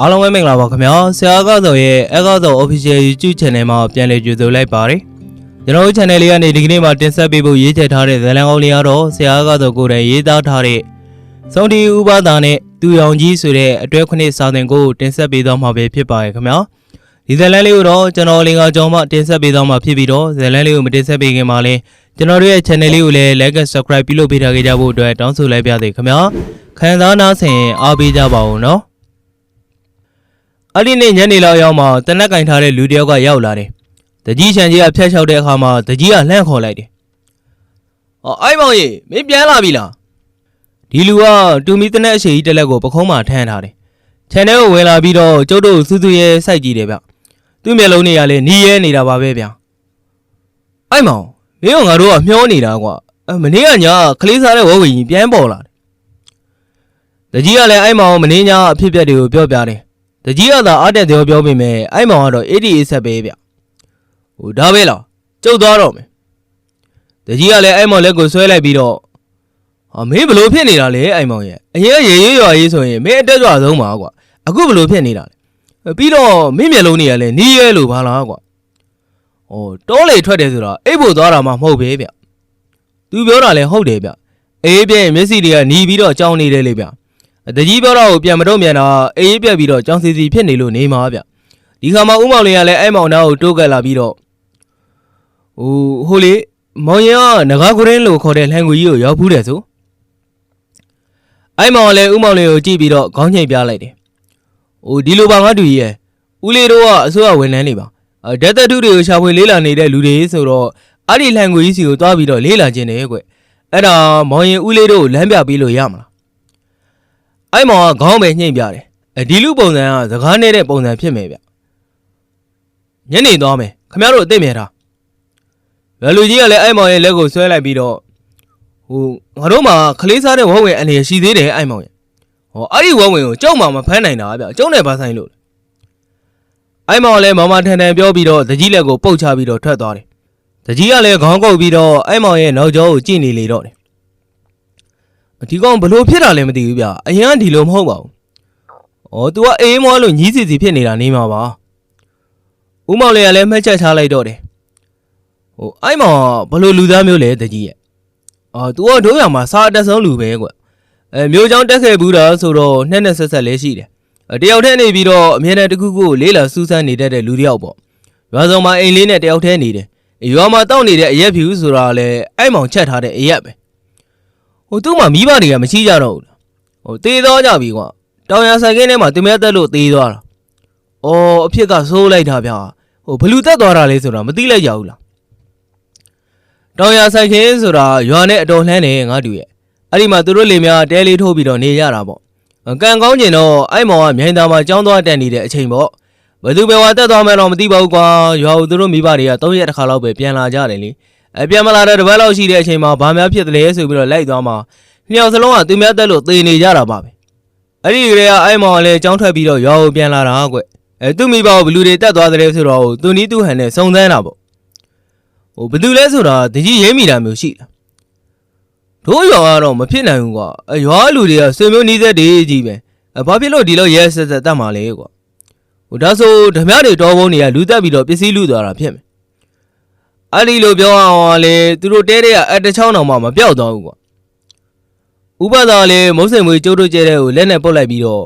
အားလုံးပဲမင်္ဂလာပါခင်ဗျာဆရာကောက်တော်ရဲ့အကောက်တော် official YouTube channel မှာပြန်လည်ကြိုဆိုလိုက်ပါတယ်ကျွန်တော်တို့ channel လေးကနေဒီကနေ့မှာတင်ဆက်ပေးဖို့ရေးချယ်ထားတဲ့ဇာတ်လမ်းကောင်းလေးကတော့ဆရာကောက်တော်ကိုယ်တိုင်ရေးသားထားတဲ့စုံတီဥပဒါနဲ့သူရောင်ကြီးဆိုတဲ့အတွဲခုနှစ်စာသင်ကိုတင်ဆက်ပေးသွားမှာပဲဖြစ်ပါရဲ့ခင်ဗျာဒီဇာတ်လမ်းလေးကိုတော့ကျွန်တော်လင်္ကာကျော်မှတင်ဆက်ပေးသွားမှာဖြစ်ပြီးတော့ဇာတ်လမ်းလေးကိုမတင်ဆက်ပေးခင်မှာလည်းကျွန်တော်တို့ရဲ့ channel လေးကိုလည်း like and subscribe ပြုလုပ်ပေးထားကြဖို့အတွက်တောင်းဆိုလိုက်ပါသေးခင်ဗျာ ခံစားနာဆင်အားပေးကြပါဦးနော်အဲ့ဒီနေ့ညနေလောက်ရောက်မှတနက်ကင်ထားတဲ့လူတစ်ယောက်ကရောက်လာတယ်။တကြီးချန်ကြီးကဖျက်လျှောက်တဲ့အခါမှာတကြီးကလှမ်းခေါ်လိုက်တယ်။အော်အိုက်မောင်ကြီးမင်းပြန်လာပြီလား။ဒီလူကတူမီတနက်အရှိကြီးတစ်လက်ကိုပခုံးမှာထမ်းထားတယ်။ခြံထဲကိုဝင်လာပြီးတော့ကျုပ်တို့စူးစူးရဲစိုက်ကြည့်တယ်ဗျ။သူ့မျက်လုံးတွေကလည်းနီးရဲနေတာပါပဲဗျ။အိုက်မောင်မင်းကငါတို့ကမျောနေတာကွာ။အမနေ့ကညာကလေးစားတဲ့ဝဝကြီးပြန်ပေါ်လာတယ်။ တကြီးကလည်းအိုက်မောင်မင်းညာအဖြစ်အပျက်တွေကိုပြောပြတယ်။တကြီးကသာအားတက်တယ်ပြောပေမဲ့အဲ့မောင်ကတော့80အဆက်ပဲဗျဟိုဒါပဲလားကျုပ်သွားတော့မယ်တကြီးကလည်းအဲ့မောင်လက်ကိုဆွဲလိုက်ပြီးတော့ဟာမင်းဘလို့ဖြစ်နေတာလဲအဲ့မောင်ရဲ့အရင်ကရေရေးရွာရေးဆိုရင်မင်းအတက်ကြွဆုံးပါကွာအခုဘလို့ဖြစ်နေတာလဲပြီးတော့မင်းမျက်လုံးတွေကလည်းနီးရဲလို့ဘာလားကွာဟိုတောလေထွက်တယ်ဆိုတော့အိတ်ဖို့သွားတာမှမဟုတ်ပဲဗျသူပြောတာလည်းဟုတ်တယ်ဗျအေးပြည့်မျက်စိတွေကနီးပြီးတော့ကြောင်းနေတယ်လေဗျ တကြီးပြောတော့ကိုပြန်မတော့မြန်တာအေးပြက်ပြီးတော့ကြောင်စီစီဖြစ်နေလို့နေမှာဗျဒီခါမှာဦးမောင်လေးကလည်းအဲ့မောင်သားကိုတိုးကပ်လာပြီးတော့ဟိုဟိုလေမောင်ရင်ကငကားကုရင်းလို့ခေါ်တဲ့လှန်ကူကြီးကိုရောက်ဖူးတယ်ဆိုအဲ့မောင်ကလည်းဦးမောင်လေးကိုကြည့်ပြီးတော့ခေါင်းငိတ်ပြလိုက်တယ်ဟိုဒီလိုပါငါတူကြီးရဲ့ဦးလေးတို့ကအစိုးရဝန်ထမ်းနေပါအဲဓာတ်သက်ထုတွေကိုရှာဖွေလေးလာနေတဲ့လူတွေဆိုတော့အဲ့ဒီလှန်ကူကြီးစီကိုတွားပြီးတော့လေးလာခြင်းတယ်ကွအဲ့ဒါမောင်ရင်ဦးလေးတို့ကိုလမ်းပြပေးလို့ရမလား အဲ့မောင်ကခေါင်းပဲညှိမ့်ပြတယ်အဲဒီလူပုံစံကစကားနေတဲ့ပုံစံဖြစ်မယ်ဗျညနေသွားမယ်ခမရတို့အသိမြင်တာဘယ်လူကြီးကလည်းအဲ့မောင်ရဲ့လက်ကိုဆွဲလိုက်ပြီးတော့ဟိုငါတို့မှာခလေးစားတဲ့ဝက်ဝင်အနေရှိသေးတယ်အဲ့မောင်ရဲ့ဟောအဲ့ဒီဝက်ဝင်ကိုကြောက်မှမဖမ်းနိုင်တာဗျကျုံနဲ့ပါဆိုင်လို့အဲ့မောင်လည်းမမထန်ထန်ပြောပြီးတော့တကြီးလက်ကိုပုတ်ချပြီးတော့ထွက်သွားတယ်တကြီးကလည်းခေါင်းကုပ်ပြီးတော့အဲ့မောင်ရဲ့နောက်ကျောကိုကြည့်နေလေတော့တယ် ဒီကောင်ဘလို့ဖြစ်တာလဲမသိဘူးဗျအရင်ကဒီလိုမဟုတ်ပါဘူး။အော် तू ကအေးမောလို့ညီးစီစီဖြစ်နေတာနေမှာပါ။ဦးမောင်လေးကလည်းမှတ်ချက်ထားလိုက်တော့တယ်။ဟိုအဲ့မောင်ကဘလို့လူသားမျိုးလဲတကြီးရဲ့။အော် तू ကတို့ရမှာစားအတက်ဆုံးလူပဲကွ။အဲမျိုးချောင်းတက်ခဲ့ဘူးတာဆိုတော့နှစ်နဲ့ဆက်ဆက်လဲရှိတယ်။အဲတယောက်တည်းနေပြီးတော့အမြဲတမ်းတစ်ခုခုကိုလေးလာစူးစမ်းနေတတ်တဲ့လူတစ်ယောက်ပေါ့။ရွာဆောင်မှာအိမ်လေးနဲ့တယောက်တည်းနေတယ်။ရွာမှာတောက်နေတဲ့အရက်ဖြူဆိုတာလဲအဲ့မောင်ချက်ထားတဲ့အရက်ပဲ။ ဟိုသူ့မှာမိဘတွေကမရှိကြတော့ဘူးလားဟိုတေးသွားကြပြီကွာတောင်ရဆိုင်ကင်းထဲမှာတင်မဲတက်လို့တေးသွားတာအော်အဖြစ်ကဆိုးလိုက်တာဗျာဟိုဘလူတက်သွားတာလဲဆိုတာမသိလိုက်ကြဘူးလားတောင်ရဆိုင်ကင်းဆိုတာရွာနဲ့အတော်လှမ်းနေငါတူရဲ့အဲ့ဒီမှာသူတို့လေများတဲလေးထိုးပြီးတော့နေရတာပေါ့ကံကောင်းကျင်တော့အဲ့မောင်ကမြိုင်သားမှာကြောင်းသွားတက်နေတဲ့အချိန်ပေါ့ဘယ်သူပဲဝါတက်သွားမယ်တော့မသိပါဘူးကွာရွာကိုသူတို့မိဘတွေက၃ရက်တစ်ခါလောက်ပဲပြန်လာကြတယ်လေ အပြန်မလာတဲ့တပတ်လောက်ရှိတဲ့အချိန်မှာဘာများဖြစ်တယ်လဲဆိုပြီးတော့လိုက်သွားမှာနှစ်ယောက်စလုံးကသူများတက်လို့သေနေကြတာပါပဲအဲ့ဒီကလေးကအဲ့မောင်ကလည်းကြောင်းထွက်ပြီးတော့ရွာကိုပြန်လာတာကွအဲသူမိဘကိုဘလူတွေတက်သွားတယ်ဆိုတော့သူနီးသူဟန်နဲ့စုံစမ်းတာပေါ့ဟိုဘသူလဲဆိုတာတကြီးရဲမိတာမျိုးရှိတာတို့ရွာကတော့မဖြစ်နိုင်ဘူးကွာအရွာလူတွေကဆွေမျိုးနီးစက်တွေကြီးပဲအဘာဖြစ်လို့ဒီလိုရဲဆက်ဆက်တတ်မှာလဲကွာဟိုဒါဆိုဓမြတွေတော်ပုံတွေကလူတက်ပြီးတော့ပစ္စည်းလူသွားတာဖြစ်မယ် အဲ့ဒီလိုပြောအောင်လေသူတို့တဲတဲ့ကအတချောင်းတော်မှမပြောက်တော့ဘူးကွာဥပဒါလေမုတ်စိမ်မွေကျုပ်တို့ကျဲတဲ့ကိုလက်နဲ့ပုတ်လိုက်ပြီးတော့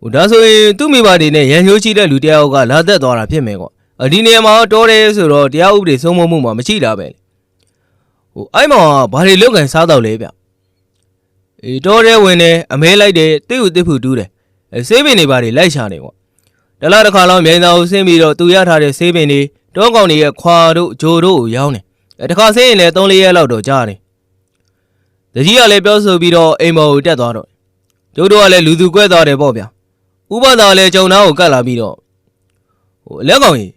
ဟိုဒါဆိုရင်သူ့မိဘတွေနဲ့ရန်ချိုးချိတဲ့လူတယောက်ကလာသက်သွားတာဖြစ်မယ်ကွာအဒီနေရာမှာတော်တယ်ဆိုတော့တရားဥပဒေစိုးမိုးမှုမှာမရှိတာပဲလေဟိုအဲ့မှာဘာတွေလုတ်ကန်စားတော့လဲဗျအေးတော်တယ်ဝင်တယ်အမဲလိုက်တယ်တိ့ဥတိ့ဖူတူးတယ်အဲဆေးပင်တွေဘာတွေလိုက်ရှာနေကွာတလားတစ်ခါလောက်မြိုင်သားကိုဆင်းပြီးတော့သူရထားတဲ့ဆေးပင်တွေ တောကောင်တွေရဲ့ခွာတို့ဂျိုတို့ကိုရောင်းတယ်အဲတခါဆင်းရင်လည်း3-4ရက်လောက်တော့ကြားတယ်တကြီးကလည်းပြောဆိုပြီးတော့အိမ်ပေါ်ကိုတက်သွားတော့ကျိုးတို့ကလည်းလူသူကွဲသွားတယ်ပေါ့ဗျာဥပဒါလည်းဂျုံသားကိုကတ်လာပြီးတော့ဟိုလက်ကောင်ကြီး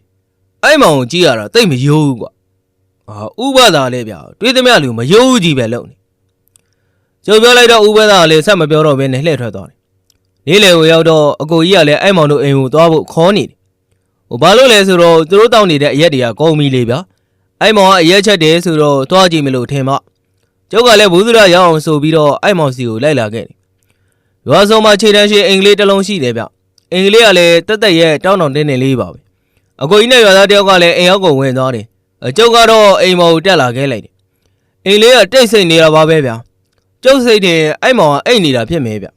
အဲ့မောင်ကိုကြည့်ရတာတိတ်မယိုးဘူးကွာအာဥပဒါလည်းဗျာတွေးသမျှလူမယိုးဘူးကြီးပဲလုံနေကျိုးပြောလိုက်တော့ဥပဒါလည်းဆက်မပြောတော့ဘဲနဲ့လှည့်ထွက်သွားတယ်နေ့လေကိုရောက်တော့အကိုကြီးကလည်းအဲ့မောင်တို့အိမ်ကိုသွားဖို့ခေါ်နေတယ် ဟိုဘာလို့လဲဆိုတော့သူတို့တောင်းနေတဲ့အရက်တွေကကုန်ပြီလေဗျာအဲ့မောင်ကအရက်ချက်တယ်ဆိုတော့တွားကြည့်မလို့ထင်မကျုပ်ကလည်းဘူးစရရအောင်ဆိုပြီးတော့အဲ့မောင်စီကိုလိုက်လာခဲ့တယ်ရွာစုံမှာခြေတန်းရှိအင်္ဂလိပ်တစ်လုံးရှိတယ်ဗျအင်္ဂလိပ်ကလည်းတက်တက်ရဲ့တောင်းတောင်းတင်းတင်းလေးပါပဲအကိုကြီးနဲ့ရွာသားတယောက်ကလည်းအိမ်ရောက်ကိုဝင်သွားတယ်အကျုပ်ကတော့အိမ်မော်ကိုတက်လာခဲ့လိုက်တယ်အင်္ဂလိပ်ကတိတ်ဆိတ်နေတာပါပဲဗျကျုပ်စိတ်တင်အဲ့မောင်ကအိတ်နေတာဖြစ်မယ်ဗျ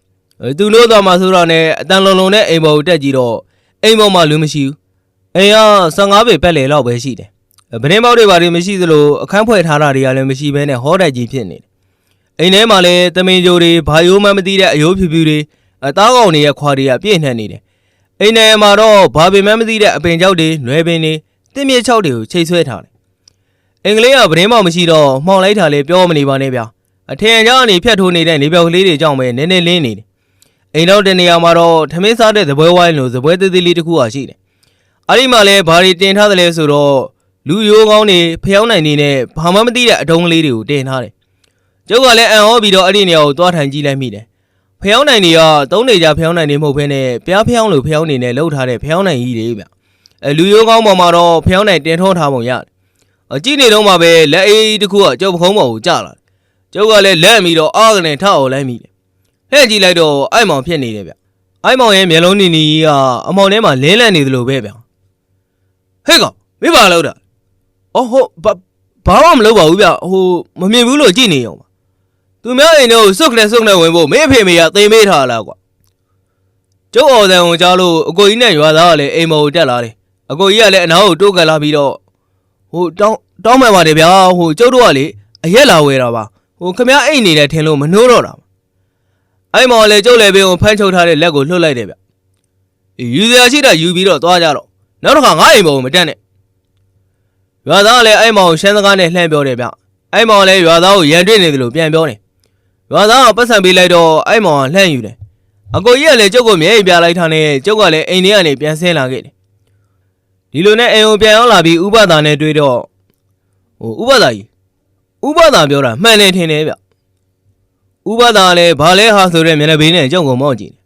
အဲသူလို့သွားမှဆိုတော့နဲ့အတန်လုံးလုံးနဲ့အိမ်မော်ကိုတက်ကြည့်တော့အိမ်မော်မှာလူမရှိဘူး အိမ်က15ပေပက်လေလောက်ပဲရှိတယ်ဗတင်းပေါက်တွေဘာတွေမရှိသလိုအခန်းဖွဲ့ထားတာတွေကလည်းမရှိဘဲနဲ့ဟောတိုက်ကြီးဖြစ်နေတယ်အိမ်ထဲမှာလည်းတမင်ကြိုတွေဘာယိုးမှမသိတဲ့အယိုးဖြူဖြူတွေအသားကောင်တွေရဲ့ခွာတွေကပြည့်နှက်နေတယ်အိမ်ထဲမှာတော့ဘာပင်မှမသိတဲ့အပင်ကြောက်တွေနွယ်ပင်တွေတင်းမြေချောက်တွေကိုချိတ်ဆွဲထားတယ်အင်္ဂလိပ်ကဗတင်းပေါက်မရှိတော့မှောင်လိုက်တာလေပြောမနေပါနဲ့ဗျာအထင်အကြောင်းအနေဖြတ်ထိုးနေတဲ့နေပြောက်ကလေးတွေကြောင့်ပဲနည်းနည်းလင်းနေတယ်အိမ်တော့တဲ့နေရာမှာတော့ထမင်းစားတဲ့သပွဲဝိုင်းလိုသပွဲသေးသေးလေးတစ်ခုဟာရှိတယ် အဲ့ဒီမှာလည်းဘာတွေတင်ထားသလဲဆိုတော့လူရိုးကောင်းတွေဖျောင်းနိုင်နေနဲ့ဘာမှမသိတဲ့အတုံးကလေးတွေကိုတင်ထားတယ်ကျုပ်ကလည်းအံ့ဩပြီးတော့အဲ့ဒီနေရာကိုသွားထိုင်ကြည့်လိုက်မိတယ်ဖျောင်းနိုင်တွေကသုံးနေကြဖျောင်းနိုင်နေမဟုတ်ဘဲနဲ့ပြားဖျောင်းလိုဖျောင်းနေနဲ့လှုပ်ထားတဲ့ဖျောင်းနိုင်ကြီးတွေဗျအဲလူရိုးကောင်းပေါ်မှာတော့ဖျောင်းနိုင်တင်ထောထားပုံရတယ်အကြည့်နေတော့မှပဲလက်အေးတစ်ခုကကျုပ်ပခုံးပေါ်ကိုကျလာတယ်ကျုပ်ကလည်းလက်ပြီးတော့အားကနေထအောင်လိုက်မိတယ်ဟဲ့ကြည့်လိုက်တော့အိုက်မောင်ဖြစ်နေတယ်ဗျအိုက်မောင်ရဲ့မျက်လုံးနေနေကြီးကအမောင်ထဲမှာလင်းလန့်နေသလိုပဲဗျ ဟဲ့ကောင်မိပါလို့တာအော်ဟုတ်ဘာဘာမှမလုပ်ပါဘူးဗျဟိုမမြင်ဘူးလို့ကြည့်နေအောင်ပါသူများအိမ်တော့စုတ်ကလေးစုတ်နဲ့ဝင်ဖို့မင်းအဖေမေကသိမ်းမေးထားလားကွာကျုပ်အော်တန်ကိုကြားလို့အကိုကြီးနဲ့ရွာသားကလည်းအိမ်မော်ကိုတက်လာတယ်အကိုကြီးကလည်းအနားကိုတိုးကန်လာပြီးတော့ဟိုတောင်းတောင်းမှန်ပါတယ်ဗျာဟိုကျုပ်တို့ကလေအရက်လာဝယ်တာပါဟိုခမည်းအိမ်နေတယ်ထင်လို့မနှိုးတော့တာအဲ့မော်လည်းကျုပ်လည်းပင်ကိုဖမ်းချုပ်ထားတဲ့လက်ကိုလှုပ်လိုက်တယ်ဗျယူစရာရှိတာယူပြီးတော့သွားကြတော့ နောက်တစ်ခါငါအိမ်မော်ကိုမတက်နဲ့ရွာသားကလည်းအဲ့မောင်ကိုရှမ်းစကားနဲ့လှမ်းပြောတယ်ဗျအဲ့မောင်ကလည်းရွာသားကိုရန်တွေ့နေတယ်လို့ပြန်ပြောတယ်ရွာသားကပတ်စံပေးလိုက်တော့အဲ့မောင်ကလှမ်းယူတယ်အကိုကြီးကလည်းကျုပ်ကိုမျက်ရည်ပြလိုက်ထားနဲ့ကျုပ်ကလည်းအိမ်ထဲကနေပြန်ဆင်းလာခဲ့တယ်ဒီလိုနဲ့အိမ်ကိုပြန်ရောက်လာပြီးဥပဒါနဲ့တွေ့တော့ဟိုဥပဒါကြီးဥပဒါပြောတာမှန်တယ်ထင်တယ်ဗျဥပဒါကလည်းဘာလဲဟာဆိုတဲ့မျက်နှာပေးနဲ့ကျုပ်ကိုမော့ကြည့်တယ်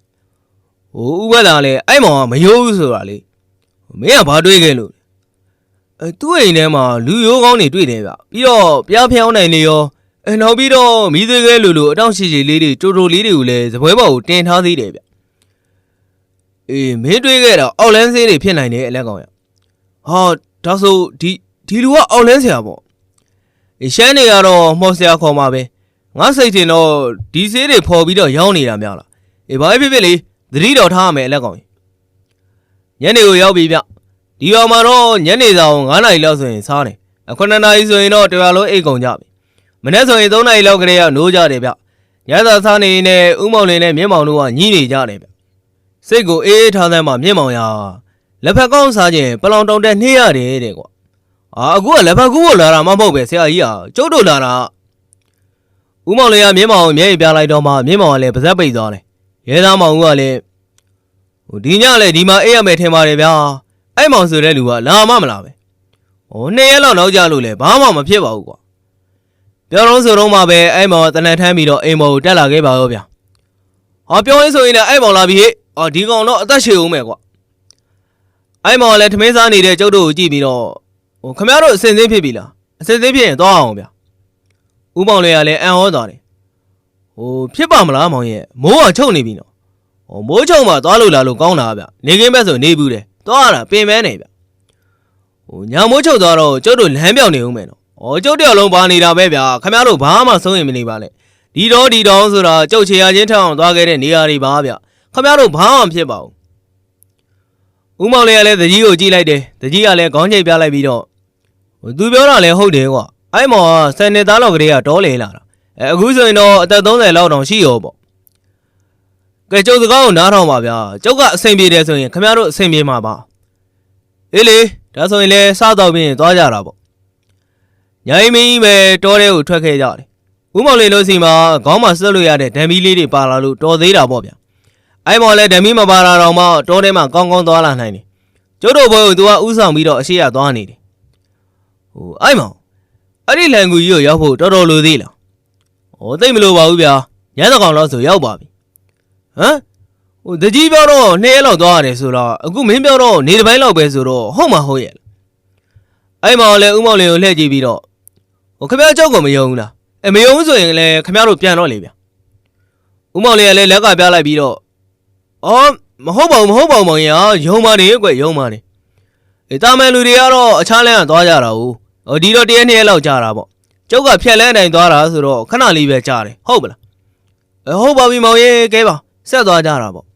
ဟိုဥပဒါကလည်းအဲ့မောင်ကမယိုးဘူးဆိုတာလေ မင်းကဘာတွေးခဲ့လို့အဲသူ့အိမ်ထဲမှာလူရိုးကောင်းတွေတွေ့တယ်ဗျပြီးတော့ပြားဖျောင်းနိုင်နေရောအဲနောက်ပြီးတော့မိသေးခဲလူလူအတောင့်ရှိရှိလေးတွေတိုတိုလေးတွေကိုလည်းဇပွဲပေါ်ကိုတင်ထားသေးတယ်ဗျအေးမင်းတွေ့ခဲ့တာအောက်လန်းဆေးတွေဖြစ်နိုင်တယ်အလက်ကောင်ရဟာဒါဆိုဒီဒီလူကအောက်လန်းဆရာပေါ့အေးရှမ်းနေကတော့မော်ဆရာခေါ်မှာပဲငါစိတ်ထင်တော့ဒီဆေးတွေဖော်ပြီးတော့ရောင်းနေတာများလားအေးဘာဖြစ်ဖြစ်လေသတိတော်ထားရမယ်အလက်ကောင် ညနေကိုရောက်ပြီဗျဒီအောင်မှာတော့ညနေဆောင်9နာရီလောက်ဆိုရင်စားတယ်အခု9နာရီဆိုရင်တော့တရားလုံးအိတ်ကုန်ကြပြီမနေ့ဆိုရင်3နာရီလောက်ကလေးကနိုးကြတယ်ဗျညစာစားနေနေဥမောင်လင်းနဲ့မြင့်မောင်တို့ကညှိနေကြတယ်ဗျစိတ်ကိုအေးအေးထားသမ်းမှမြင့်မောင်ရလက်ဖက်ကောင်းစားခြင်းပလောင်တောင်တက်နှေးရတယ်တဲ့ကွာအာအခုကလက်ဖက်ကူးကိုလာတာမဟုတ်ပဲဆရာကြီးဟာကျုပ်တို့လာတာဥမောင်လင်းကမြင့်မောင်ကိုမျက်ရည်ပြလိုက်တော့မှမြင့်မောင်ကလည်းပါဇက်ပိတ်သွားတယ်ရဲသားမောင်ကလည်း ဟိုဒီညလည်းဒီမှာအေးရမယ်ထင်ပါတယ်ဗျာအဲ့မောင်ဆိုတဲ့လူကလာမမလာပဲ။ဟိုနှစ်ရက်လောက်နောက်ကြလို့လေဘာမှမဖြစ်ပါဘူးကွာ။ပြောတော့ဆိုတော့မှပဲအဲ့မောင်ကတနက်ထမ်းပြီးတော့အိမ်မောင်ကိုတက်လာခဲ့ပါရောဗျာ။ဟောပြောရင်းဆိုရင်လည်းအဲ့မောင်လာပြီဟဲ့။အော်ဒီကောင်တော့အသက်ရှည်ဦးမယ်ကွာ။အဲ့မောင်ကလည်းထမင်းစားနေတဲ့ကျုပ်တို့ကိုကြည့်ပြီးတော့ဟိုခမရတို့အစင်စင်းဖြစ်ပြီလား။အစင်စင်းဖြစ်ရင်သွားအောင်ဗျာ။ဦးမောင်လေးကလည်းအံ့ဩသွားတယ်။ဟိုဖြစ်ပါမလားမောင်ရဲ့မိုးကချုပ်နေပြီနော်။ ဟိုမိုးချုပ်မှသွားလို့လာလို့ကောင်းတာဗျ။နေခင်းဘက်ဆိုနေဘူးတယ်။သွားရတာပင်မဲနေဗျ။ဟိုညာမိုးချုပ်သွားတော့ကျုပ်တို့လမ်းပြောင်နေဦးမယ်နော်။ဩကျုပ်တယောက်လုံးပါနေတာပဲဗျာ။ခမရတို့ဘာမှစိုးရင်မနေပါနဲ့။ဒီတော့ဒီတော့ဆိုတာကျုပ်ချေရချင်းထအောင်သွားခဲ့တဲ့နေရာတွေပါဗျ။ခမရတို့ဘာမှမဖြစ်ပါဘူး။ဦးမောင်လေးကလည်းတကြီးကိုကြည့်လိုက်တယ်။တကြီးကလည်းခေါင်းချိတ်ပြလိုက်ပြီးတော့ဟိုသူပြောတာလည်းဟုတ်တယ်ကွာ။အဲ့မောင်ကဆယ်နှစ်သားလောက်ကလေးကတောလေလာတာ။အဲအခုဆိုရင်တော့အသက်30လောက်တောင်ရှိရောပေါ့။ ကဲကျုပ်စကားကိုနားထောင်ပါဗျာ။ကျုပ်ကအဆင်ပြေတယ်ဆိုရင်ခမရတို့အဆင်ပြေမှာပါ။အေးလေဒါဆိုရင်လည်းစားတော့ပြီးရင်သွားကြတာပေါ့။ညာရင်မင်းပဲတောထဲကိုထွက်ခဲ့ကြတယ်။ဦးမောင်လေးလို့စီမှာခေါင်းမှာဆွတ်လို့ရတဲ့ဓာမီလေးတွေပါလာလို့တော်သေးတာပေါ့ဗျာ။အဲ့မောင်လည်းဓာမီမပါလာတော့မှတောထဲမှာကောင်းကောင်းသွားလာနိုင်တယ်။ကျုပ်တို့ဘွဲကိုသူကဥဆောင်ပြီးတော့အရှိရသွားနေတယ်။ဟိုအဲ့မောင်အဲ့ဒီလန်ကူကြီးကိုရောက်ဖို့တော်တော်လိုသေးလား။ဟိုသိပ်မလိုပါဘူးဗျာ။ညနေကောင်လောက်ဆိုရောက်ပါပြီ။ ဟမ်ဟိုတကြီးပြောတော့နှစ်ရက်လောက်သွားရတယ်ဆိုတော့အခုမင်းပြောတော့နေတစ်ပိုင်းလောက်ပဲဆိုတော့ဟုတ်မှာဟုတ်ရဲ့အဲ့မှာလည်းဥမောင်လင်ကိုလှည့်ကြည့်ပြီးတော့ဟိုခမရကြောက်ကမယုံဘူးလားအဲမယုံဘူးဆိုရင်လည်းခမရတို့ပြန်တော့လေဗျဥမောင်လင်ကလည်းလက်ကပြလိုက်ပြီးတော့အော်မဟုတ်ပါဘူးမဟုတ်ပါဘူးမောင်ရယုံပါတယ်ကွယုံပါတယ်အေးတာမန်လူတွေကတော့အခြားလမ်းကသွားကြတာ哦ဟိုဒီတော့တရက်နှစ်ရက်လောက်ကြာတာပေါ့ကျောက်ကဖြက်လန်းတိုင်းသွားတာဆိုတော့ခဏလေးပဲကြာတယ်ဟုတ်ပလားအဲဟုတ်ပါပြီမောင်ရကဲပါ ဆက်သွားကြတာပေါ့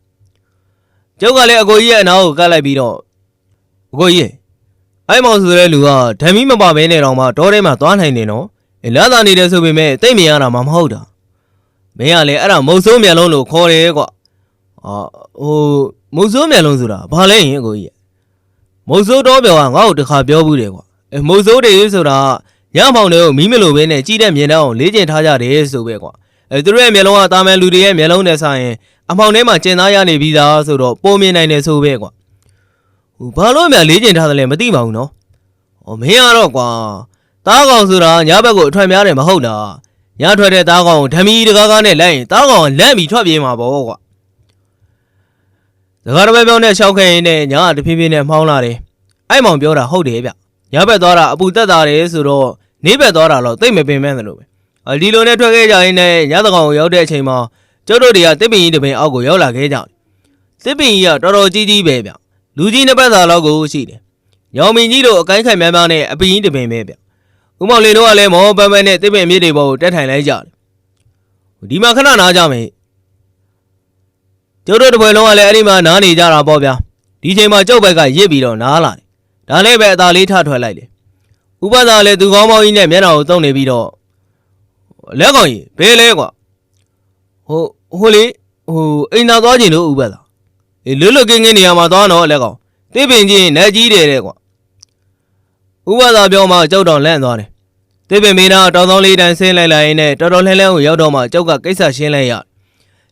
ကျုပ်ကလည်းအကိုကြီးရဲ့အနားကိုကတ်လိုက်ပြီးတော့အကိုကြီးအဲ့မောင်ဆိုတဲ့လူကဓမ္မီမပါဘဲနဲ့တော့မှတောထဲမှာသွားနိုင်နေတော့အေးလာသာနေတယ်ဆိုပေမဲ့တိတ်မရတာမှမဟုတ်တာမင်းကလည်းအဲ့ဒါမုတ်ဆိုးမျက်လုံးလို့ခေါ်တယ်ကွာအာဟိုမုတ်ဆိုးမျက်လုံးဆိုတာဘာလဲရင်အကိုကြီးမုတ်ဆိုးတော့ပြောကငါ့ကိုတစ်ခါပြောဘူးတယ်ကွာအဲမုတ်ဆိုးတွေဆိုတာညမောင်တွေကိုမီးမလို့ပဲနဲ့ကြီးတဲ့မြင်တော့အောင်လေးကျင်ထားကြတယ်ဆိုပဲကွာအဲသူတို့ရဲ့မျက်လုံးကတာမန်လူတွေရဲ့မျက်လုံးနဲ့ဆိုင်ရင် အမောင်ထဲမှာကျင်သားရနေပြီးသားဆိုတော့ပုံမြင်နိုင်တယ်ဆိုပဲကွာဟိုဘာလို့များလေးကျင်ထားတယ်လဲမသိပါဘူးနော်ဟောမင်းကတော့ကွာတားကောင်ဆိုတာညဘက်ကိုအထွက်များတယ်မဟုတ်လားညထွက်တဲ့သားကောင်ကိုဓမီတကားကားနဲ့လိုက်ရင်သားကောင်ကလန့်ပြီးထွက်ပြေးမှာပေါ့ကွာတကားတစ်ပဲပြောင်းနဲ့ရှောက်ခဲ့ရင်နဲ့ညာကတဖြည်းဖြည်းနဲ့မှောင်းလာတယ်အဲ့မောင်ပြောတာဟုတ်တယ်ဗျညဘက်သွားတာအပူတက်တာတယ်ဆိုတော့နေဘက်သွားတာတော့သိပ်မပင်ပန်းတယ်လို့ပဲအဒီလိုနဲ့ထွက်ခဲ့ကြရင်နဲ့ညတကောင်ကိုရောက်တဲ့အချိန်မှာ ကျုပ်တို့တွေကတစ်ပင်ကြီးတစ်ပင်အောက်ကိုရောက်လာခဲ့ကြတယ်တစ်ပင်ကြီးကတော်တော်ကြီးကြီးပဲဗျလူကြီးနှစ်ပတ်သာလောက်ကိုရှိတယ်ညောင်မင်းကြီးတို့အကိုင်းခိုင်များများနဲ့အပင်ကြီးတစ်ပင်ပဲဗျဦးမောင်လင်းတို့ကလည်းမောပန်းပန်းနဲ့တစ်ပင်မြေတွေပေါ်ကိုတက်ထိုင်လိုက်ကြတယ်။ဒီမှာခဏနားကြမယ်။ကျုပ်တို့တစ်ပွဲလုံးကလည်းအဲ့ဒီမှာနားနေကြတာပေါ့ဗျာ။ဒီချိန်မှာကျုပ်ဘက်ကရစ်ပြီးတော့နားလာတယ်။ဒါလည်းပဲအသာလေးထထွက်လိုက်တယ်။ဥပဒါလည်းသူကောင်းမောင်းကြီးနဲ့မျက်နှာကိုတုံနေပြီးတော့လက်ကောင်ကြီးဘယ်လဲကွာ။ဟို ဟိုလေဟိုအိမ်သာသွားခြင်းလို့ဥပဒါ။အေးလွတ်လွတ်ကင်းကင်းနေရာမှာသွားတော့လက်ကောင်။တစ်ပင်ချင်းနဲ့ကြီးတယ်တဲ့ကွာ။ဥပဒါပြောမှကျုပ်တော်လန့်သွားတယ်တိပင်မင်းသားတောင်းတောင်းလေးတန်းဆင်းလိုက်လိုက်ရင်းနဲ့တော်တော်လှလှကိုရောက်တော့မှကြောက်ကကိစ္စရှင်းလိုက်ရ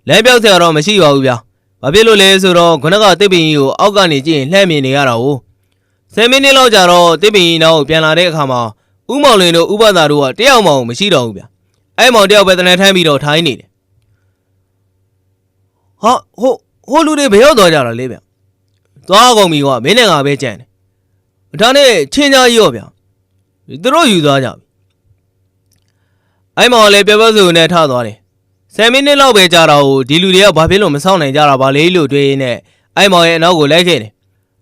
လဲပြောက်စရာတော့မရှိပါဘူးဗျာဘာဖြစ်လို့လဲဆိုတော့ခုနကတိပင်ကြီးကိုအောက်ကနေကြည့်ရင်လှမ်းမြင်နေရတာကို10မိနစ်လောက်ကြာတော့တိပင်ကြီးနောက်ကိုပြန်လာတဲ့အခါမှာဥမောင်လင်းတို့ဥပဒါတို့ကတယောက်မှမရှိတော့ဘူးဗျာအဲ့မောင်တယောက်ပဲတနက်ထမ်းပြီးတော့ထိုင်းနေတယ် ဟာဟိုဟိုလူတွေဘယ်ရောက်သွားကြတာလဲဗျာသွားကုန်ပြီကွာမင်းနဲ့ငါပဲကြံတယ်ဒါနဲ့ချင်းကြားကြီးရောဗျာသူတို့ယူသွားကြပြီအဲ့မောင်ကလည်းပြပြစုံနဲ့ထသွားတယ်10မိနစ်လောက်ပဲကြာတော့ဒီလူတွေကဘာဖြစ်လို့မဆောင်နိုင်ကြတာပါလဲလို့တွေးရင်းနဲ့အဲ့မောင်ရဲ့အနောက်ကိုလိုက်ခဲ့တယ်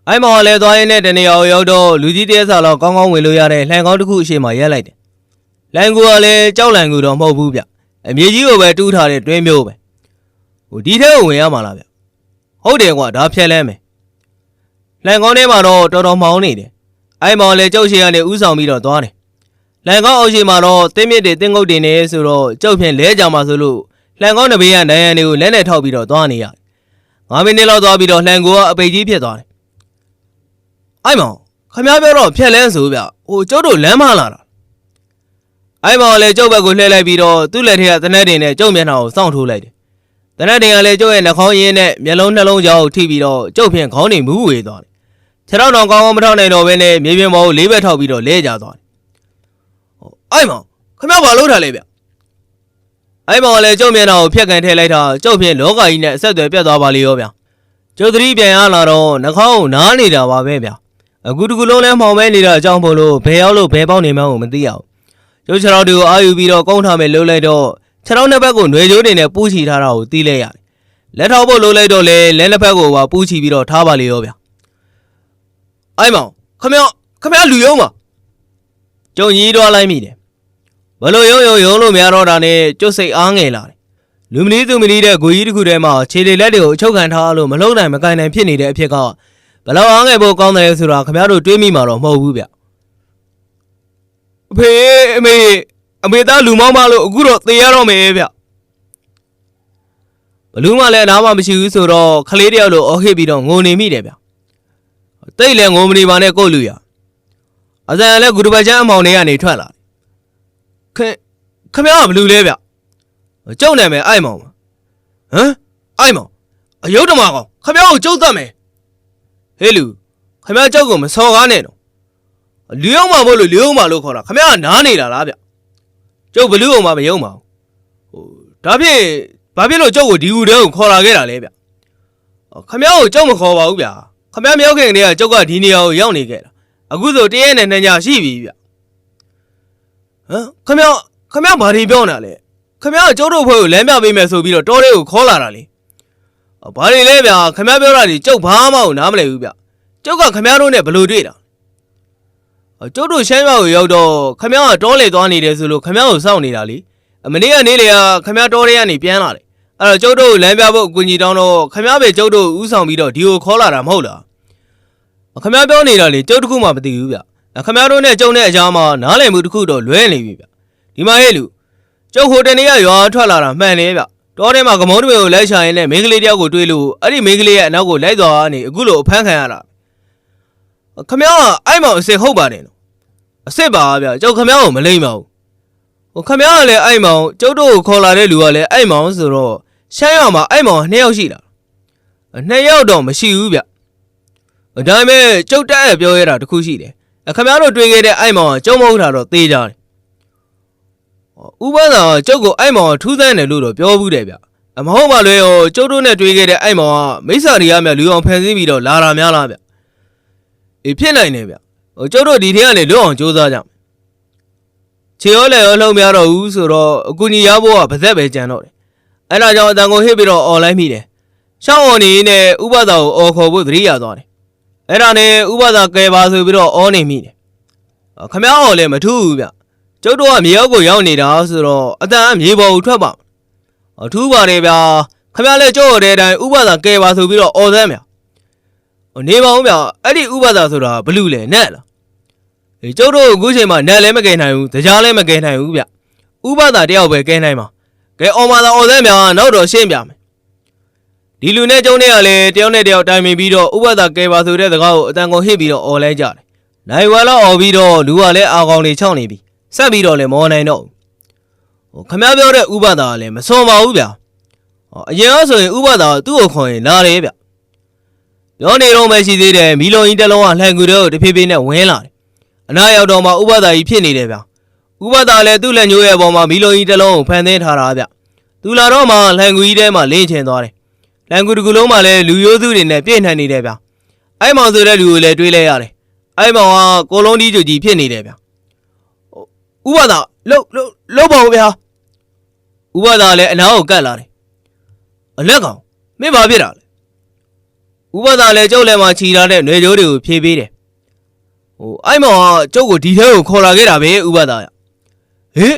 အဲ့မောင်ကလည်းသွားရင်းနဲ့တနေရာကိုရောက်တော့လူကြီးတရက်စာလောက်ကောင်းကောင်းဝင်လို့ရတဲ့လှန်ကောင်းတစ်ခုအရှိမရက်လိုက်တယ်လန်ကူကလည်းကြောက်လန်ကူတော့မဟုတ်ဘူးဗျအမြေကြီးကိုပဲတူးထားတဲ့တွင်းမျိုးပဲ ဟိုဒီထဲကိုဝင်ရမှာလားဗျဟုတ်တယ်ကွာဒါဖြက်လဲမယ်လှန်ကောင်းထဲမှာတော့တော်တော်မှောင်နေတယ်အဲ့မောင်လည်းကြောက်ရှည်ကနေဥဆောင်ပြီးတော့သွားတယ်လန်ကောင်းအုပ်ရှိမှာတော့တင်းမြစ်တွေတင်းငုတ်တွေနေဆိုတော့ကြောက်ဖြင့်လဲကြမှာဆိုလို့လန်ကောင်းတစ်ဘေးကနိုင်ရန်တွေကိုလက်နဲ့ထောက်ပြီးတော့သွားနေရတယ်။၅မိနစ်လောက်သွားပြီးတော့လှန်ကိုကအပိတ်ကြီးဖြစ်သွားတယ်။အိုက်မောင်ခမ ्या ပြောတော့ဖြက်လဲဆိုဗျ။ဟိုကျုပ်တို့လမ်းမလာတာ။အိုက်မောင်ကလည်းကျုပ်ဘက်ကိုလှည့်လိုက်ပြီးတော့သူ့လက်ထဲကတနက်တင်နဲ့ကျုပ်မျက်နှာကိုစောင့်ထိုးလိုက်တယ်။ တနက်တင်ကလည်းကျုပ်ရဲ့နှာခေါင်းရင်းနဲ့မျက်လုံးနှလုံးကြောက်ထိပြီးတော့ကျုပ်ဖြင့်ခေါင်းနေမူးဝေသွားတယ်။ခြေထောက်တောင်ကောင်းကောင်းမထောက်နိုင်တော့ဘဲနဲ့မြေပြင်ပေါ်ကိုလေးဘက်ထောက်ပြီးတော့လဲကျသွားတယ်အိုက်မောင်ခမရဘာလုပ်ထားလဲဗျအိုက်မောင်ကလည်းကျုပ်မျက်နှာကိုဖျက်ကန်ထည့်လိုက်တာကျုပ်ဖြင့်လောကကြီးနဲ့အဆက်အသွယ်ပြတ်သွားပါလေရောဗျကျုပ်သတိပြန်ရလာတော့နှာခေါင်းကိုနားနေတာပါပဲဗျအခုတကူလုံးလဲမှောင်မဲနေတာအကြောင်းမို့လို့ဘယ်ရောက်လို့ဘယ်ပေါက်နေမှန်းကိုမသိရဘူးကျုပ်ခြေထောက်တွေကိုအာယူပြီးတော့ကုန်းထားမယ်လှုပ်လိုက်တော့ ခြေထောက်နှစ်ဘက်ကိုຫນွေကြိုးတွေနဲ့ပူးချီထားတာကိုတီးလိုက်ရတယ်လက်ထောက်ဖို့လှုပ်လိုက်တော့လေလက်နှစ်ဖက်ကိုပါပူးချီပြီးတော့ထားပါလေရောဗျအိုက်မောင်ခမရခမရလူယုံပါကျုံကြီးတော့လိုက်မိတယ်ဘလို့ရုံရုံရုံလို့မရတော့တာနဲ့ကျွတ်စိတ်အားငယ်လာတယ်လူမလီသူမလီတဲ့ဂွေကြီးတစ်ခုထဲမှာခြေလေလက်တွေကိုအချုပ်ခံထားလို့မလုံနိုင်မကင်နိုင်ဖြစ်နေတဲ့အဖြစ်ကဘလို့အားငယ်ဖို့ကောင်းတယ်ဆိုတာခင်ဗျားတို့တွေးမိမှာတော့မဟုတ်ဘူးဗျအဖေအမေ အမေသားလူမောင်းမလို့အခုတော့သေရတော့မယ်ဗျဘလူးမလည်းအနားမှမရှိဘူးဆိုတော့ခလေးတယောက်လိုအော်ဟစ်ပြီးတော့ငိုနေမိတယ်ဗျတိတ်လည်းငိုမနေပါနဲ့ကို့လူရအစံလည်းဂူတပတ်ချမ်းအမောင်တွေကနေထွက်လာတယ်ခင်ခမရဘလူလဲဗျကျုံနေမယ်အိုက်မောင်ပါဟမ်အိုက်မောင်အယုတ်တမကောင်ခမရကိုကျုပ်တတ်မယ်ဟေးလူခမရကျုပ်ကိုမစော်ကားနဲ့တော့လူယုံမှာမို့လို့လူယုံမှာလို့ခေါ်တာခမရကနားနေတာလားဗျ ကျုပ်ဘလူးအောင်မမယုံပါဘူးဟိုဒါဖြင့်ဘာဖြစ်လို့ကျုပ်ကိုဒီဦးတဲကိုခေါ်လာခဲ့တာလဲဗျခမရကိုကျုပ်မခေါ်ပါဘူးဗျခမရမရောက်ခင်တည်းကကျုပ်ကဒီနေရာကိုရောက်နေခဲ့တာအခုဆိုတရက်နဲ့နှစ်ညရှိပြီဗျဟမ်ခမရခမရဘာတွေပြောနေတာလဲခခမရကျုပ်တို့ဖွဲ့ကိုလမ်းပြပေးမယ်ဆိုပြီးတော့တောထဲကိုခေါ်လာတာလေအော်ဘာတွေလဲဗျာခမရပြောတာဒီကျုပ်ဘာမှကိုနားမလည်ဘူးဗျကျုပ်ကခမရတို့နဲ့ဘယ်လိုတွေ့တာအော် ကျုပ်တို့ရှမ်းရွာကိုရောက်တော့ခမရကတောလေသွားနေတယ်ဆိုလို့ခမရကိုစောင့်နေတာလေအမနေ့ကနေလေကခမရတောထဲကနေပြန်လာတယ်အဲ့တော့ကျုပ်တို့ကိုလမ်းပြဖို့အကူအညီတောင်းတော့ခမရပဲကျုပ်တို့ကိုဥဆောင်ပြီးတော့ဒီကိုခေါ်လာတာမဟုတ်လားအော်ခမရပြောနေတာလေကျုပ်တခုမှမသိဘူးဗျအဲ့ခမရတို့နဲ့ကျုံတဲ့အကြောင်းမှာနားလည်မှုတစ်ခုတော့လွဲနေပြီဗျဒီမှာဟဲ့လူကျုပ်ဟိုတနေ့ကရွာထွက်လာတာမှန်တယ်ဗျတောထဲမှာကမုန်းတွေကိုလိုက်ရှာရင်းနဲ့မိန်းကလေးတယောက်ကိုတွေ့လို့အဲ့ဒီမိန်းကလေးရဲ့အနောက်ကိုလိုက်သွားနေအခုလိုအဖမ်းခံရတာ ခမ ्या ကအဲ့မောင်အစ်စ်ဟုတ်ပါတယ်နော်အစ်စ်ပါဗျကျုပ်ခမ ्या ကိုမလိမ့်ပါဘူးဟိုခမ ्या ကလည်းအဲ့မောင်ကျုပ်တို့ကိုခေါ်လာတဲ့လူကလည်းအဲ့မောင်ဆိုတော့ရှမ်းရွာမှာအဲ့မောင်နှစ်ယောက်ရှိတာနှစ်ယောက်တော့မရှိဘူးဗျဒါပေမဲ့ကျုပ်တက်ရဲ့ပြောရတာတခုရှိတယ်ခမ ्या တို့တွေ့ခဲ့တဲ့အဲ့မောင်ကကျုံမဟုတ်တာတော့သေကြတယ် ဥပဒေကကျုပ်ကိုအဲ့မောင်ကထူးဆန်းတယ်လို့တော့ပြောဘူးတယ်ဗျအမဟုတ်ပါလေဟိုကျုပ်တို့နဲ့တွေ့ခဲ့တဲ့အဲ့မောင်ကမိစ္ဆာတွေကမြလူအောင်ဖန်ဆင်းပြီးတော့လာတာများလားဗျ အေးဖြစ်နိုင်တယ်ဗျဟိုကျုပ်တို့ဒီထဲကနေလွတ်အောင်ကြိုးစားကြမယ်ခြေရောလက်ရောလှုပ်များတော့ဘူးဆိုတော့အကူကြီးရဖို့ကပါသက်ပဲကြံတော့တယ်အဲ့ဒါကြောင့်အတန်ကိုဟစ်ပြီးတော့អော်လိုင်းမိတယ်ရှောင်းအောင်နေနဲ့ဥပဒေကိုအော်ခေါ်ဖို့သတိရသွားတယ်အဲ့ဒါနဲ့ဥပဒေကယ်ပါဆိုပြီးတော့အော်နေမိတယ်ခမ ्या အော်လည်းမထူးဘူးဗျ ကျုပ်တို့ကမြေအောက်ကိုရောက်နေတာဆိုတော့အတန်အမြေပေါ်ကိုထွက်ပါအထူးပါတယ်ဗျာခမရလဲကြောက်ရတဲ့အတိုင်းဥပဒါကဲပါဆိုပြီးတော့អော်စမ်းဗျာ နေပါဦးဗျအဲ့ဒီဥပဒါဆိုတာဘလူလဲနဲ့လားအေးကျုပ်တို့အခုချိန်မှာနဲ့လည်းမကယ်နိုင်ဘူးတရားလည်းမကယ်နိုင်ဘူးဗျဥပဒါတယောက်ပဲကယ်နိုင်မှာကဲအော်မာသာအော်စဲများနောက်တော့ရှင်းပြမယ်ဒီလူနဲ့ကျုံနဲ့ကလည်းတယောက်နဲ့တယောက်တိုင်ပင်ပြီးတော့ဥပဒါကယ်ပါဆိုတဲ့စကားကိုအတန်ကုန်ဟစ်ပြီးတော့အော်လဲကြတယ်နိုင်ဝါလောက်အော်ပြီးတော့လူကလည်းအာကောင်တွေခြောက်နေပြီဆက်ပြီးတော့လည်းမောနိုင်တော့ဟိုခမပြောတဲ့ဥပဒါကလည်းမစွန်ပါဘူးဗျဟောအရင်ကဆိုရင်ဥပဒါကသူ့ကိုခေါ်ရင်လာတယ်ဗျ ပြောနေတော့မှရှိသေးတယ်မီလုံကြီးတစ်လုံးကလှန်ကူတွေကိုတဖြည်းဖြည်းနဲ့ဝင်လာတယ်အနာရောက်တော့မှဥပဒါကြီးဖြစ်နေတယ်ဗျာဥပဒါလည်းသူ့လက်ညှိုးရဲ့ပေါ်မှာမီလုံကြီးတစ်လုံးကိုဖန်သင်းထားတာဗျသူလာတော့မှလှန်ကူကြီးထဲမှာလင်းချင်သွားတယ်လှန်ကူတစ်ခုလုံးမှာလည်းလူရိုးစုတွေနဲ့ပြည့်နှံ့နေတယ်ဗျာအဲ့မောင်ဆိုတဲ့လူကိုလည်းတွေးလဲရတယ်အဲ့မောင်ကကိုလုံးဒီကြူကြီးဖြစ်နေတယ်ဗျာဥပဒါလှုပ်လှုပ်လှုပ်ပါဦးဗျာဥပဒါလည်းအနားကိုကတ်လာတယ်အလက်ကောင်မင်းဘာဖြစ်တာလဲ ဥပဒါလည်းကျုပ်လည်းမှခြီထားတဲ့ຫນွေကြိုးတွေကိုဖြေးပေးတယ်ဟိုအဲ့မောင်ကကျုပ်ကိုဒီထဲကိုခေါ်လာခဲ့တာပဲဥပဒါရဟေး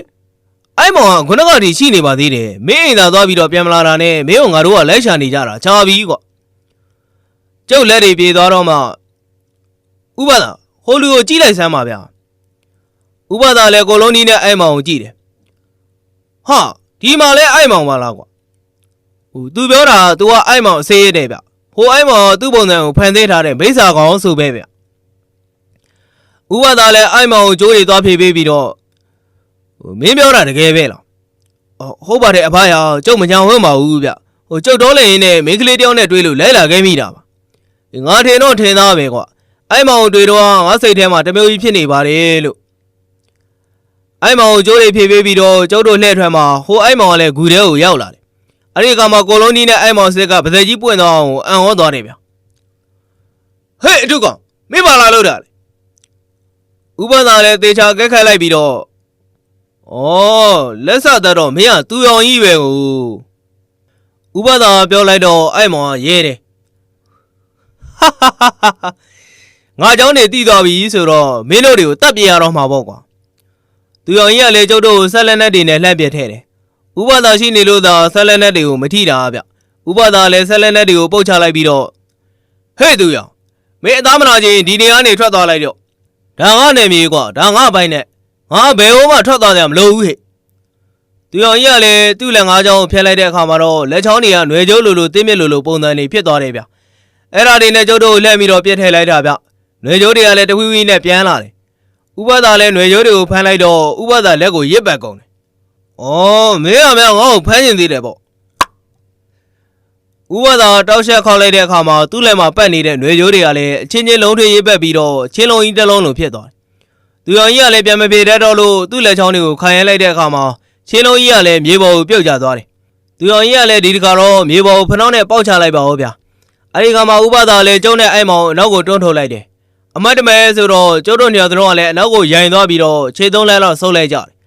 အဲ့မောင်ကခုနကတည်းရှိနေပါသေးတယ်မင်းအိမ်သာသွားပြီးတော့ပြန်မလာတာနဲ့မင်းကငါတို့ကလိုက်ရှာနေကြတာချာပြီကွာကျုပ်လက်တွေပြေသွားတော့မှဥပဒါဟိုလူကိုကြည့်လိုက်စမ်းပါဗျာ ဥပဒါလည်းကိုလုံးကြီးနဲ့အိုက်မောင်ကိုကြည့်တယ်ဟာဒီမှာလဲအိုက်မောင်ပါလားကွာဟိုသူပြောတာ तू ကအိုက်မောင်အစေးရတယ်ဗျ ဟိုအိုက်မောင်ကသူ့ပုံစံကိုဖန်သေးထားတဲ့မိစ္ဆာကောင်ဆိုပဲဗျဥပဒါလည်းအိုက်မောင်ကိုကြိုးတွေသွားဖြေပေးပြီးတော့ဟိုမင်းပြောတာတကယ်ပဲလားအော်ဟုတ်ပါတယ်အဖရာကျုပ်မကြောင်ဝတ်ပါဘူးဗျဟိုကျုပ်တော်လည်းရင်းနဲ့မိန်းကလေးတယောက်နဲ့တွေ့လို့လဲလာခဲ့မိတာပါငါထင်တော့ထင်သားပဲကွာအိုက်မောင်ကိုတွေ့တော့ငါစိတ်ထဲမှာတမျိုးကြီးဖြစ်နေပါတယ်လို့အဲ့မောင်ကိုကြိုးတွေဖြေးပေးပြီးတော့ကျုပ်တို့လှည့်ထွက်မှာဟိုအဲ့မောင်ကလည်းဂူထဲကိုရောက်လာတယ်။ အဲ့ဒီကမှကိုလုံးကြီးနဲ့အဲ့မောင်စစ်ကပါဇက်ကြီးပွင့်သွားအောင်အံ့ဩသွားတယ်ဗျ။ဟေးအထုကောင်မင်းပါလာလို့တာလေ။ဥပဒါလည်းသေချာကက်ခတ်လိုက်ပြီးတော့ဩလက်စတတ်တော့မင်းကသူရောင်ကြီးပဲကိုဥပဒါပြောလိုက်တော့အဲ့မောင်ကရဲတယ်။ဟာဟာဟာဟာငါเจ้าနေတီးသွားပြီဆိုတော့မင်းတို့တွေကိုတတ်ပြရတော့မှာပေါ့ကွာ။ သူရောင်ကြီးကလည်းကျုပ်တို့ကိုဆက်လက်နက်တွေနဲ့လှမ်းပစ်ထဲတယ်။ ဥပဒါရှိနေလို့သာဆက်လက်နက်တွေကိုမထိတာဗျ။ဥပဒါလည်းဆက်လက်နက်တွေကိုပုတ်ချလိုက်ပြီးတော့ဟေ့သူရောင်မင်းအသားမနာချင်းဒီနေရာနေထွက်သွားလိုက်တော့ဒါငါနေမြေကွာဒါငါဘိုင်းနဲ့ငါဘယ်ဟိုမှထွက်သွားကြမလို့ဟဲ့။သူရောင်ကြီးကလည်းသူ့လက်ငါးချောင်းကိုဖျက်လိုက်တဲ့အခါမှာတော့လက်ချောင်းတွေကຫນွေကျိုးလိုလိုတင်းမြစ်လိုလိုပုံစံတွေဖြစ်သွားတယ်ဗျ။အဲ့ဒါတွေနဲ့ကျုပ်တို့ကိုလှမ်းပြီးတော့ပြစ်ထည့်လိုက်တာဗျ။ຫນွေကျိုးတွေကလည်းတဝီဝီနဲ့ပြန်လာတယ် ဥပဒါလည်းຫນွေရိုးတွေကိုဖမ်းလိုက်တော့ဥပဒါလက်ကိုရစ်ပတ်ကုန်တယ်။ အော်မင်းကမင်းငါ့ကိုဖမ်းကျင်သေးတယ်ပေါ့။ဥပဒါတောက်ရှက်ခေါက်လိုက်တဲ့အခါမှာသူ့လက်မှာပတ်နေတဲ့ຫນွေရိုးတွေကလည်းအချင်းချင်းလုံးထွေးရစ်ပတ်ပြီးတော့ချင်းလုံးကြီးတစ်လုံးလိုဖြစ်သွားတယ်။သူရောင်ကြီးကလည်းပြန်မပြေတတ်တော့လို့သူ့လက်ချောင်းတွေကိုခံရလိုက်တဲ့အခါမှာချင်းလုံးကြီးကလည်းမြေပေါ်ကိုပြုတ်ကျသွားတယ်။သူရောင်ကြီးကလည်းဒီတခါတော့မြေပေါ်ကိုဖနှောင်းနဲ့ပေါက်ချလိုက်ပါဦးဗျာ။အဲဒီခါမှာဥပဒါလည်းကျုံနဲ့အိုက်မောင်အနောက်ကိုတွန်းထုတ်လိုက်တယ်။အမတ်တမဲဆိုတော့ကျုပ်တို့ညော်တို့ကလည်းအနောက်ကိုရိုင်သွားပြီးတော့ခြေသုံးလဲလောက်ဆုပ်လိုက်ကြတယ်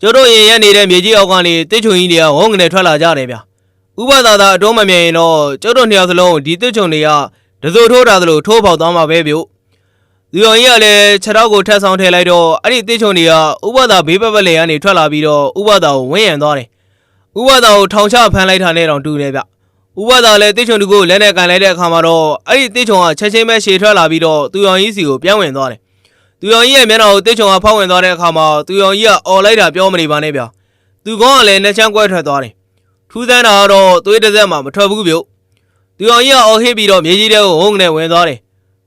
ကျုပ်တို့ရင်ရက်နေတဲ့မြေကြီးအောက်ကနေတစ်ချုံကြီးတွေကဝုန်းကနေထွက်လာကြတယ်ဗျာဥပဒါသာအတုံးမမြင်ရင်တော့ကျုပ်တို့နှစ်ယောက်စလုံးဒီတစ်ချုံတွေကတစိုးထိုးတာသလိုထိုးပေါက်သွားမှာပဲဗျို့သူရောင်ကြီးကလည်းခြေထောက်ကိုထက်ဆောင်ထည့်လိုက်တော့အဲ့ဒီတစ်ချုံတွေကဥပဒါဘေးဘက်ဘက်လေကနေထွက်လာပြီးတော့ဥပဒါကိုဝင်းရံသွားတယ်ဥပဒါကိုထောင်ချဖမ်းလိုက်တာနဲ့တော့တူတယ်ဗျဥပဒါလည်းတစ်ချုံတူကိုလက်နဲ့ကန်လိုက်တဲ့အခါမှာတော့အဲ့ဒီတစ်ချုံကချက်ချင်းပဲရှည်ထွက်လာပြီးတော့သူရောင်ကြီးစီကိုပြန်ဝင်သွားတယ် သူရောင်ကြီးရဲ့မျက်နှာကိုတစ်ချုံကဖောက်ဝင်သွားတဲ့အခါမှာသူရောင်ကြီးကအော်လိုက်တာပြောမနေပါနဲ့ဗျာသူကောင်းကလည်းနှစ်ချမ်းကွဲထွက်သွားတယ်ထူးဆန်းတာကတော့သွေးတစ်စက်မှမထွက်ဘူးဗျို့သူရောင်ကြီးကအော်ဟစ်ပြီးတော့မြေကြီးထဲကိုဝုန်းကနေဝင်သွားတယ်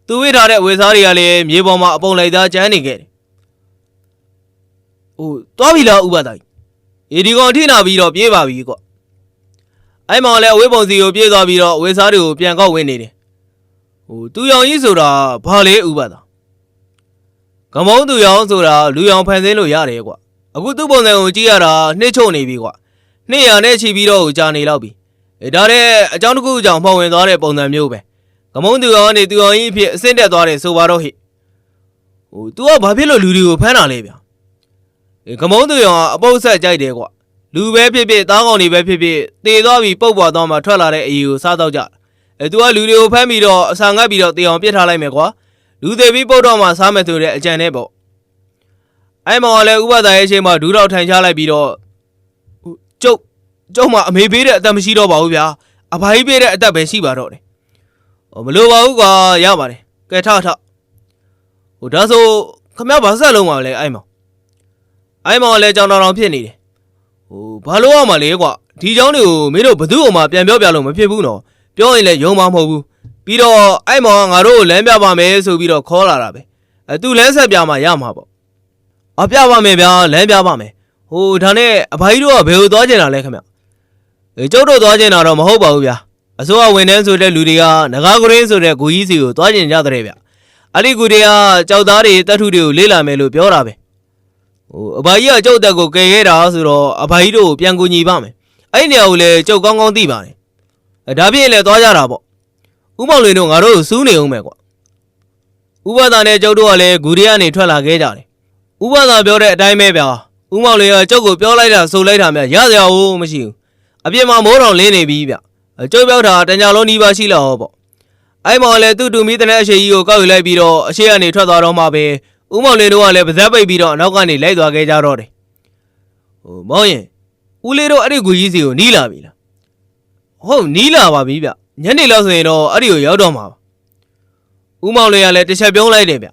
သူဝိထားတဲ့ဝေစားတွေကလည်းမြေပေါ်မှာအပုံလိုက်သားကျန်းနေခဲ့တယ်ဟိုသွားပြီလားဥပဒိုင်အေဒီကောင်ထိနာပြီးတော့ပြေးပါပြီကွအဲ့မောင်လည်းအဝေးပုံစီကိုပြေးသွားပြီးတော့ဝေစားတွေကိုပြန်ကောက်ဝင်နေတယ်ဟိုသူရောင်ကြီးဆိုတာဘာလဲဥပဒါ ကမုံသူရောင်ဆိုတာလူရောင်ဖန်ဆင်းလို့ရတယ်ကွာအခုသူ့ပုံစံကိုကြည့်ရတာနှိမ့်ချုံနေပြီကွာနှစ်ရနဲ့ချီပြီးတော့ကြာနေတော့ပြီအဲဒါတဲ့အကြောင်းတစ်ခုအကြောင်းမှောင်ဝင်သွားတဲ့ပုံစံမျိုးပဲကမုံသူရောင်ကနေသူရောင်ကြီးအဖြစ်အဆင့်တက်သွားတယ်ဆိုပါတော့ဟိဟို तू ကဘာဖြစ်လို့လူတွေကိုဖမ်းတာလဲဗျာအဲကမုံသူရောင်ကအပုတ်ဆက်ကြိုက်တယ်ကွာလူပဲဖြစ်ဖြစ်သားကောင်တွေပဲဖြစ်ဖြစ်တေသွားပြီးပုတ်ပွားသွားမှထွက်လာတဲ့အီကိုစားတော့ကြအဲ तू ကလူတွေကိုဖမ်းပြီးတော့အစာငတ်ပြီးတော့တေအောင်ပြစ်ထားလိုက်မယ်ကွာ လူသေးပြီးပုတ်တော့မှစားမယ်ဆိုတဲ့အကြံနဲ့ပေါ့အဲ့မောင်ကလည်းဥပဒါရဲ့အချိန်မှာဒူးတော့ထိုင်ချလိုက်ပြီးတော့ဟိုကျုပ်ကျုပ်မှအမေပေးတဲ့အသက်မရှိတော့ပါဘူးဗျာအဖိုးပေးတဲ့အသက်ပဲရှိပါတော့တယ်ဟိုမလိုပါဘူးကွာရပါတယ်ကဲထထဟိုဒါဆိုခမရဘာဆက်လုံးပါလဲအဲ့မောင်အဲ့မောင်ကလည်းကြောင်တောင်တောင်ဖြစ်နေတယ်ဟိုဘာလို့ရမှာလဲကွာဒီเจ้าတွေကိုမင်းတို့ဘသူ့အမှပြန်ပြောပြလို့မဖြစ်ဘူးနော်ပြောရင်လည်းယုံမှာမဟုတ်ဘူး ပြီးတော့အဲ့မောင်ကငါတို့ကိုလမ်းပြပါမယ်ဆိုပြီးတော့ခေါ်လာတာပဲအဲသူလမ်းဆက်ပြမှရမှာပေါ့အပြပါမယ်ဗျာလမ်းပြပါမယ်ဟိုဒါနဲ့အဖိုးကြီးတို့ကဘယ်ကိုသွားကျင်တာလဲခင်ဗျအဲကျုပ်တို့သွားကျင်တာတော့မဟုတ်ပါဘူးဗျာအစိုးရဝန်ထမ်းဆိုတဲ့လူတွေကငကားကရင်းဆိုတဲ့ဂူကြီးစီကိုသွားကျင်ကြတဲ့ဗျအဲ့ဒီဂူတွေကကြောက်သားတွေတတ်ထုတွေကိုလေးလာမယ်လို့ပြောတာပဲဟိုအဖိုးကြီးကကျုပ်တက်ကိုကယ်ခဲ့တာဆိုတော့အဖိုးကြီးတို့ကိုပြန်ကူညီပါမယ်အဲ့ဒီနေရာကိုလည်းကျုပ်ကောင်းကောင်းသိပါတယ်အဲဒါဖြစ်ရင်လည်းသွားကြတာပေါ့ ဥမောင်လွင်တို့ငါတို့ကိုစူးနေအောင်မယ်ကွာဥပဒါနဲ့ကျုပ်တို့ကလည်းဂူရီကနေထွက်လာခဲ့ကြတယ်ဥပဒါပြောတဲ့အတိုင်းပဲဗျာဥမောင်လွင်ကကျုပ်ကိုပြောလိုက်တာဆိုလိုက်တာများရစရာဘူးမရှိဘူးအပြင်မှာမိုးတော်လင်းနေပြီဗျအကျုပ်ပြောတာတညာလုံးနီးပါးရှိလောက်ဟောပေါ့အဲ့မောင်လည်းသူ့တူမီတဲ့အရှိကြီးကိုကောက်ယူလိုက်ပြီးတော့အရှိကနေထွက်သွားတော့မှပဲဥမောင်လွင်တို့ကလည်းပါဇက်ပိတ်ပြီးတော့အနောက်ကနေလိုက်သွားခဲ့ကြတော့တယ်ဟိုမောင်ရင်ဦးလေးတို့အဲ့ဒီဂူကြီးစီကိုနီးလာပြီလားဟုတ်နီးလာပါပြီဗျ ညနေလောက်ဆိုရင်တော့အဲ့ဒီကိုရောက်တော့မှာပါ။ဦးမောင်လေးကလည်းတစ်ချက်ပြုံးလိုက်တယ်ဗျ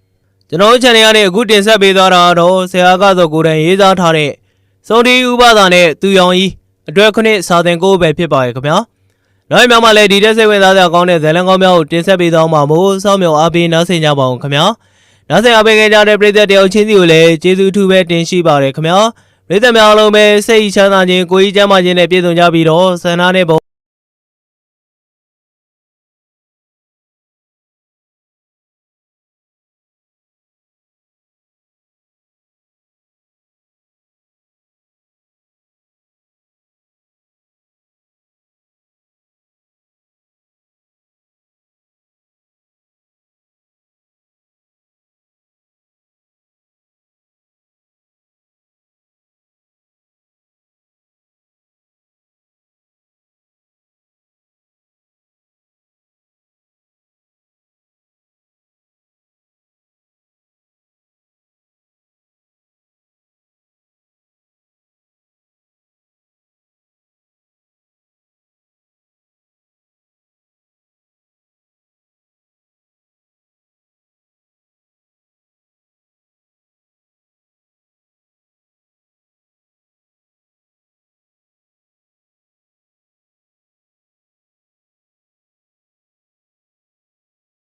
။ကျွန်တော်တို့ channel ကနေအခုတင်ဆက်ပေးသွားတာတော့ဆရာကဆိုကိုယ်တိုင်ရေးသားထားတဲ့စုံတီဥပဒါနဲ့သူရောင်ကြီးအတွဲခုနှစ်စာသင်ကိုပဲဖြစ်ပါရဲ့ခင်ဗျာ။နောက်မြန်မာလည်းဒီတက်စိတ်ဝင်စားစရာကောင်းတဲ့ဇာတ်လမ်းကောင်းများကိုတင်ဆက်ပေးသွားမှာမို့စောင့်မျှော်အားပေးနားဆင်ကြပါအောင်ခင်ဗျာ။နားဆင်အားပေးကြတဲ့ပရိသတ်တယောက်ချင်းစီကိုလည်းကျေးဇူးအထူးပဲတင်ရှိပါရယ်ခင်ဗျာ။ပရိသတ်များအားလုံးပဲစိတ်ချမ်းသာခြင်းကိုယ်ကြီးကျန်းမာခြင်းနဲ့ပြည့်စုံကြပြီးတော့ဆန္ဒနဲ့ဘုံ